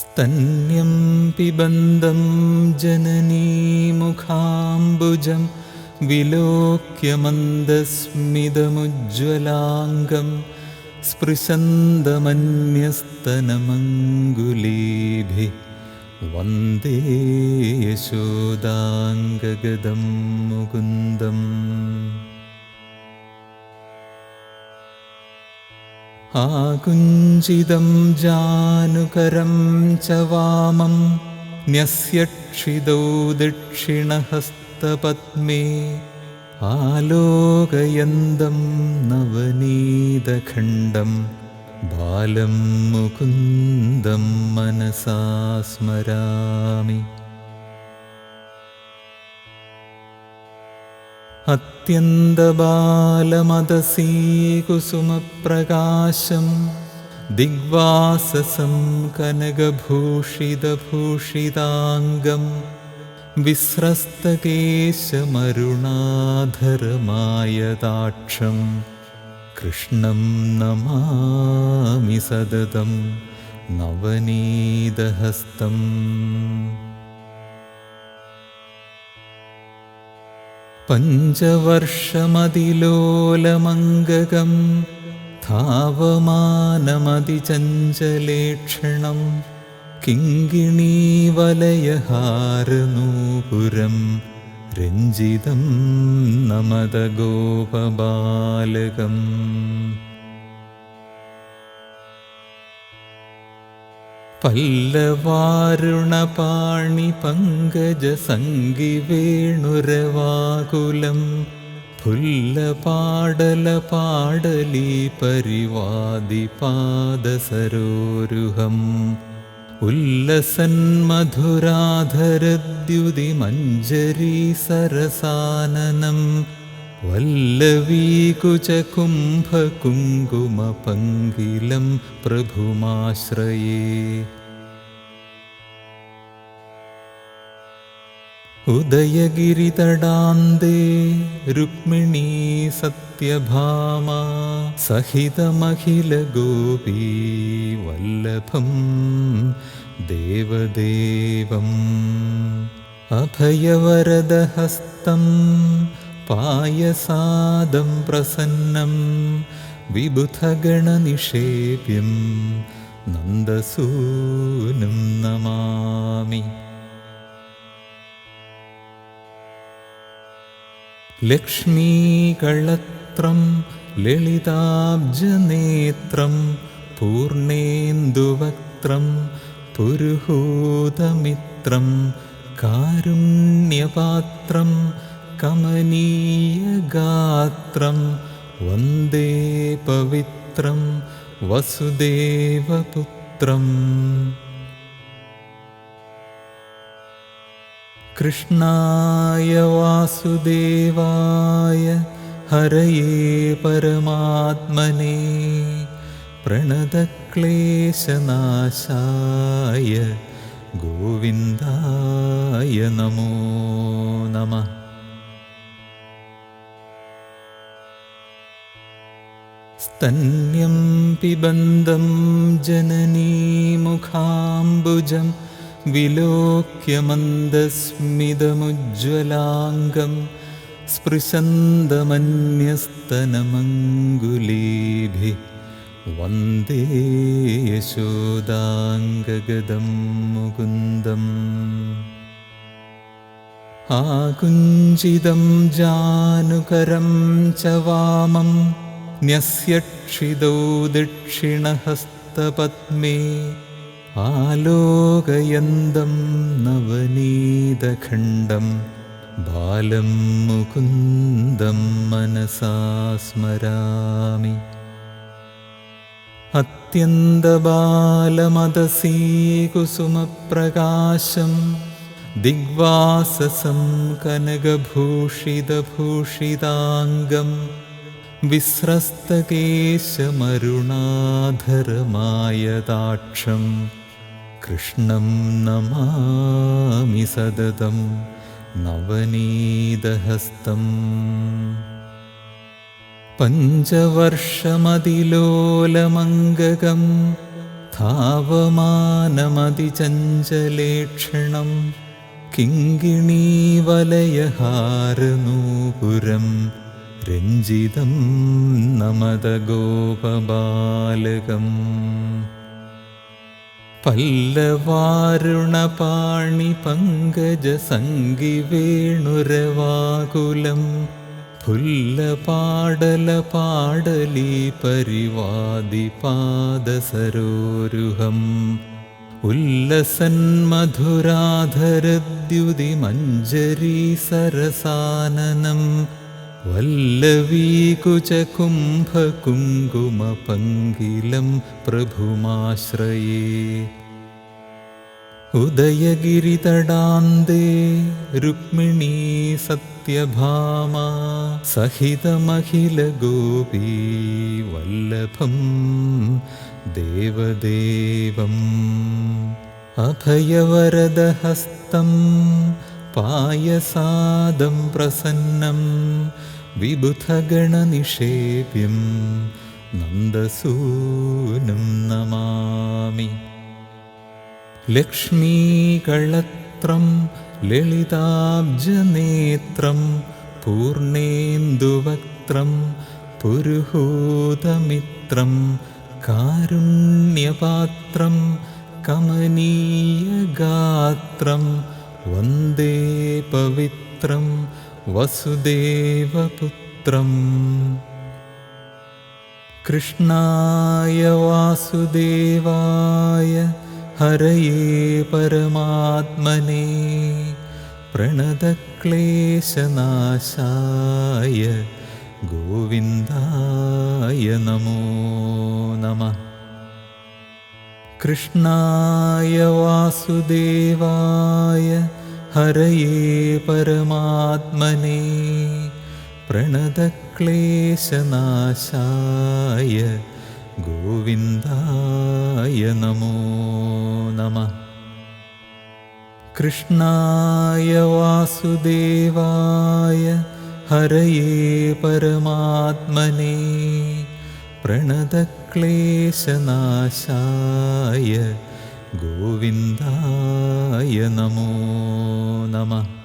स्तन्यं पिबन्दं जननीमुखाम्बुजं विलोक्यमन्दस्मिदमुज्ज्वलाङ्गं स्पृशन्दमन्यस्तनमङ्गुलीभिः वन्दे यशोदाङ्गगदं मुकुन्दम् आकुञ्चितं जानुकरं च वामं न्यस्यक्षिदौ दक्षिणहस्तपद्मे आलोकयन्दं नवनीतखण्डं बालं मुकुन्दं मनसा स्मरामि अत्यन्तबालमदसीकुसुमप्रकाशं दिग्वाससं कनकभूषितभूषिताङ्गं विस्रस्तकेशमरुणाधरमायदाक्षं कृष्णं नमामि सततं പഞ്ചവർഷമതിലോലമംഗകം ധാവമാനമതിചഞ്ചലേക്ഷണം കിങ്കിണീവലയഹാരനൂപുരം രഞ്ജിതം നമത ഗോപബാലകം പല്ലവാരുണപാണി പങ്കജ സംഗി വേണുരവാകുലം. പുല്ലപാടല പാടലി പരിവാദി പല്ലവാരുണപാണിപങ്കജസംഗിവേണുരവാകുലം ഫുല്ലപാടലപാടലീ പരിവാദിപാദസരോരുഹം മഞ്ജരി സരസാനനം. वल्लवीकुचकुम्भकुङ्कुमपङ्गिलं प्रभुमाश्रये। उदयगिरितडान्ते रुक्मिणी सत्यभामा सहितमखिलगोपी वल्लभं देवदेवम् अभयवरदहस्तं पायसादं प्रसन्नं विबुधगणनिषेव्यं नन्दसूनं नमामि लक्ष्मीकळत्रं ललिताब्जनेत्रं पूर्णेन्दुवक्त्रं पुरुहूतमित्रं कारुण्यपात्रं कमनीयगात्रं वन्दे पवित्रं वसुदेवपुत्रम्। कृष्णाय वासुदेवाय हरये परमात्मने प्रणतक्लेशनाशाय गोविन्दाय नमो नमः स्तन्यं पिबन्दं जननीमुखाम्बुजं विलोक्यमन्दस्मिदमुज्ज्वलाङ्गं स्पृशन्दमन्यस्तनमङ्गुलीभिः वन्दे यशोदाङ्गगदं मुकुन्दम्। आकुञ्चितं जानुकरं च वामं न्यस्यक्षिदौ दक्षिणहस्तपद्मे आलोकयन्दं नवनीतखण्डं बालं मुकुन्दं मनसा स्मरामि। अत्यन्तबालमदसीकुसुमप्रकाशं दिग्वाससं कनकभूषितभूषिताङ्गं विस्रस्तकेशमरुणाधरमायदाक्षं कृष्णं नमामि सततं नवनीतहस्तम् पञ्चवर्षमदिलोलमङ्गकं धावमानमतिचञ्चलेक्षणं രഞ്ജിതം നമത ഗോപബാലകം പല്ലവാരുണപാണിപങ്കജസംഗിവേണുരവാകുലം പുല്ലപാടലപാടലീ പരിവാദിപാദസരോരുഹം ഉല്ലസന്മധുരാധരദ്യുതിമഞ്ജരീ സരസാനനം. वल्लवीकुचकुम्भकुङ्कुमपङ्गिलं प्रभुमाश्रये उदयगिरितडान्ते रुक्मिणी सत्यभामा सहितमखिलगोपी वल्लभं देवदेवम् अभयवरदहस्तं पायसादं प्रसन्नं विबुधगणनिषेव्यं नन्दसूनं नमामि। लक्ष्मीकळत्रं ललिताब्जनेत्रं पूर्णेन्दुवक्त्रं पुरुहूतमित्रं कारुण्यपात्रं कमनीयगात्रं वन्दे पवित्रं वसुदेवपुत्रम्। कृष्णाय वासुदेवाय हरये परमात्मने प्रणतक्लेशनाशाय गोविन्दाय नमो नमः। कृष्णाय वासुदेवाय हरये परमात्मने प्रणतक्लेशनाशाय गोविन्दाय नमो नमः। कृष्णाय वासुदेवाय हरये परमात्मने प्रणतक्लेशनाशाय गोविन्दाय नमो नमः